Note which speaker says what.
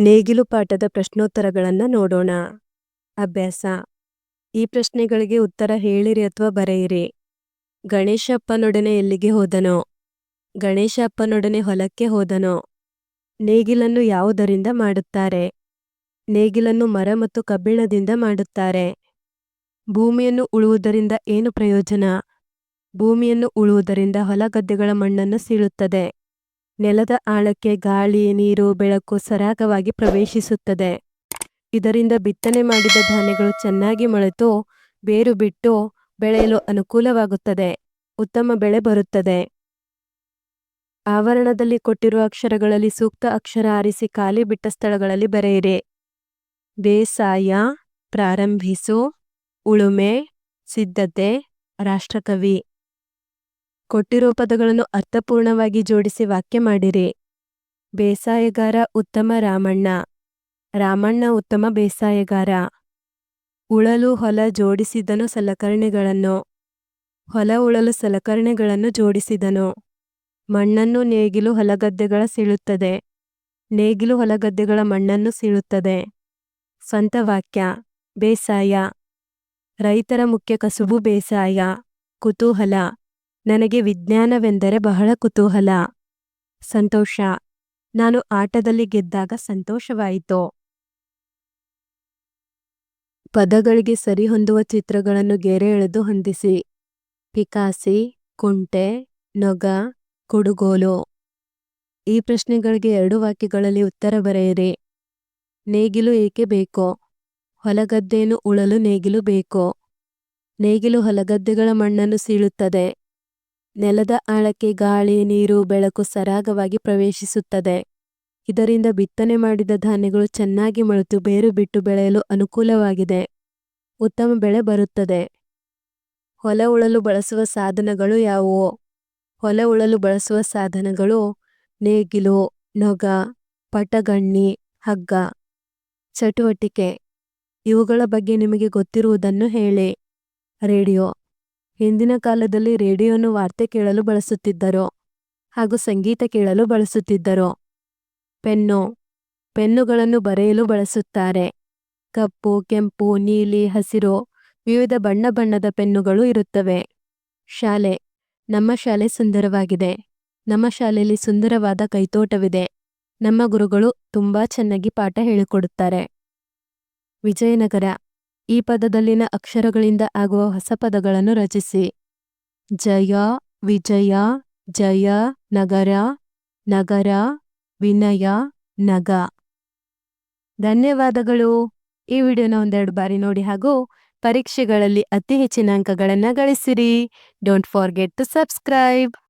Speaker 1: ನೇಗಿಲು ಪಾಠದ ಪ್ರಶ್ನೋತ್ತರಗಳನ್ನು ನೋಡೋಣ. ಅಭ್ಯಾಸ. ಈ ಪ್ರಶ್ನೆಗಳಿಗೆ ಉತ್ತರ ಹೇಳಿರಿ ಅಥವಾ ಬರೆಯಿರಿ. ಗಣೇಶಪ್ಪನೊಡನೆ ಎಲ್ಲಿಗೆ ಹೋದನೋ? ಗಣೇಶಪ್ಪನೊಡನೆ ಹೊಲಕ್ಕೆ ಹೋದನೋ? ನೇಗಿಲನ್ನು ಯಾವುದರಿಂದ ಮಾಡುತ್ತಾರೆ? ನೇಗಿಲನ್ನು ಮರ ಮತ್ತು ಕಬ್ಬಿಣದಿಂದ ಮಾಡುತ್ತಾರೆ. ಭೂಮಿಯನ್ನು ಉಳುವುದರಿಂದ ಏನು ಪ್ರಯೋಜನ? ಭೂಮಿಯನ್ನು ಉಳುವುದರಿಂದ ಹೊಲಗದ್ದೆಗಳ ಮಣ್ಣನ್ನು ಸೀಳುತ್ತದೆ. ನೆಲದ ಆಳಕ್ಕೆ ಗಾಳಿ ನೀರು ಬೆಳಕು ಸರಾಗವಾಗಿ ಪ್ರವೇಶಿಸುತ್ತದೆ. ಇದರಿಂದ ಬಿತ್ತನೆ ಮಾಡಿದ ಧಾನ್ಯಗಳು ಚೆನ್ನಾಗಿ ಮೊಳೆತು, ಬೇರು ಬಿಟ್ಟು ಬೆಳೆಯಲು ಅನುಕೂಲವಾಗುತ್ತದೆ. ಉತ್ತಮ ಬೆಳೆ ಬರುತ್ತದೆ. ಆವರಣದಲ್ಲಿ ಕೊಟ್ಟಿರುವ ಅಕ್ಷರಗಳಲ್ಲಿ ಸೂಕ್ತ ಅಕ್ಷರ ಆರಿಸಿ ಖಾಲಿ ಬಿಟ್ಟ ಸ್ಥಳಗಳಲ್ಲಿ ಬರೆಯಿರಿ. ಬೇಸಾಯ, ಪ್ರಾರಂಭಿಸು, ಉಳುಮೆ, ಸಿದ್ಧತೆ, ರಾಷ್ಟ್ರಕವಿ. ಕೊಟ್ಟಿರೋ ಪದಗಳನ್ನು ಅರ್ಥಪೂರ್ಣವಾಗಿ ಜೋಡಿಸಿ ವಾಕ್ಯ ಮಾಡಿರಿ. ಬೇಸಾಯಗಾರ ಉತ್ತಮ ರಾಮಣ್ಣ. ರಾಮಣ್ಣ ಉತ್ತಮ ಬೇಸಾಯಗಾರ. ಉಳಲು ಹೊಲ ಜೋಡಿಸಿದನು ಸಲಕರಣೆಗಳನ್ನು. ಹೊಲ ಉಳಲು ಸಲಕರಣೆಗಳನ್ನು ಜೋಡಿಸಿದನು. ಮಣ್ಣನ್ನು ನೇಗಿಲು ಹೊಲಗದ್ದೆಗಳ ಸೀಳುತ್ತದೆ. ನೇಗಿಲು ಹೊಲಗದ್ದೆಗಳ ಮಣ್ಣನ್ನು ಸೀಳುತ್ತದೆ. ಸ್ವಂತ ವಾಕ್ಯ. ಬೇಸಾಯ. ರೈತರ ಮುಖ್ಯ ಕಸುಬು ಬೇಸಾಯ. ಕುತೂಹಲ. ನನಗೆ ವಿಜ್ಞಾನವೆಂದರೆ ಬಹಳ ಕುತೂಹಲ. ಸಂತೋಷ. ನಾನು ಆಟದಲ್ಲಿ ಗೆದ್ದಾಗ ಸಂತೋಷವಾಯಿತು. ಪದಗಳಿಗೆ ಸರಿಹೊಂದುವ ಚಿತ್ರಗಳನ್ನು ಗೆರೆ ಎಳೆದು ಹೊಂದಿಸಿ. ಪಿಕಾಸಿ, ಕುಂಟೆ, ನೊಗ, ಕುಡುಗೋಲು. ಈ ಪ್ರಶ್ನೆಗಳಿಗೆ ಎರಡು ವಾಕ್ಯಗಳಲ್ಲಿ ಉತ್ತರ ಬರೆಯಿರಿ. ನೇಗಿಲು ಏಕೆ ಬೇಕೋ? ಹೊಲಗದ್ದೆಯನ್ನು ಉಳಲು ನೇಗಿಲು ಬೇಕೋ. ನೇಗಿಲು ಹೊಲಗದ್ದೆಗಳ ಮಣ್ಣನ್ನು ಸೀಳುತ್ತದೆ. ನೆಲದ ಆಳಕ್ಕೆ ಗಾಳಿ, ನೀರು, ಬೆಳಕು ಸರಾಗವಾಗಿ ಪ್ರವೇಶಿಸುತ್ತದೆ. ಇದರಿಂದ ಬಿತ್ತನೆ ಮಾಡಿದ ಧಾನ್ಯಗಳು ಚೆನ್ನಾಗಿ ಮೊಳೆತು ಬೇರು ಬಿಟ್ಟು ಬೆಳೆಯಲು ಅನುಕೂಲವಾಗಿದೆ. ಉತ್ತಮ ಬೆಳೆ ಬರುತ್ತದೆ. ಹೊಲ ಉಳಲು ಬಳಸುವ ಸಾಧನಗಳು ಯಾವುವು? ಹೊಲ ಉಳಲು ಬಳಸುವ ಸಾಧನಗಳು ನೇಗಿಲು, ನೊಗ, ಪಟಗಣ್ಣಿ, ಹಗ್ಗ, ಚಟುವಟಿಕೆ. ಇವುಗಳ ಬಗ್ಗೆ ನಿಮಗೆ ಗೊತ್ತಿರುವುದನ್ನು ಹೇಳಿ. ರೇಡಿಯೋ ಹಿಂದಿನ ಕಾಲದಲ್ಲಿ ರೇಡಿಯೋನು ವಾರ್ತೆ ಕೇಳಲು ಬಳಸುತ್ತಿದ್ದರು ಹಾಗೂ ಸಂಗೀತ ಕೇಳಲು ಬಳಸುತ್ತಿದ್ದರು. ಪೆನ್ನು, ಪೆನ್ನುಗಳನ್ನು ಬರೆಯಲು ಬಳಸುತ್ತಾರೆ. ಕಪ್ಪು, ಕೆಂಪು, ನೀಲಿ, ಹಸಿರು, ವಿವಿಧ ಬಣ್ಣ ಬಣ್ಣದ ಪೆನ್ನುಗಳು ಇರುತ್ತವೆ. ಶಾಲೆ, ನಮ್ಮ ಶಾಲೆ ಸುಂದರವಾಗಿದೆ. ನಮ್ಮ ಶಾಲೆಯಲ್ಲಿ ಸುಂದರವಾದ ಕೈತೋಟವಿದೆ. ನಮ್ಮ ಗುರುಗಳು ತುಂಬಾ ಚೆನ್ನಾಗಿ ಪಾಠ ಹೇಳಿಕೊಡುತ್ತಾರೆ. ವಿಜಯನಗರ ಈ ಪದದಲ್ಲಿನ ಅಕ್ಷರಗಳಿಂದ ಆಗುವ ಹೊಸ ಪದಗಳನ್ನು ರಚಿಸಿ. ಜಯ, ವಿಜಯ, ಜಯ, ನಗರ ನಗರ, ವಿನಯ, ನಗ. ಧನ್ಯವಾದಗಳು. ಈ ವಿಡಿಯೋನ ಒಂದೆರಡು ಬಾರಿ ನೋಡಿ ಹಾಗೂ ಪರೀಕ್ಷೆಗಳಲ್ಲಿ ಅತಿ ಹೆಚ್ಚಿನ ಅಂಕಗಳನ್ನು ಗಳಿಸಿರಿ. Don't forget to subscribe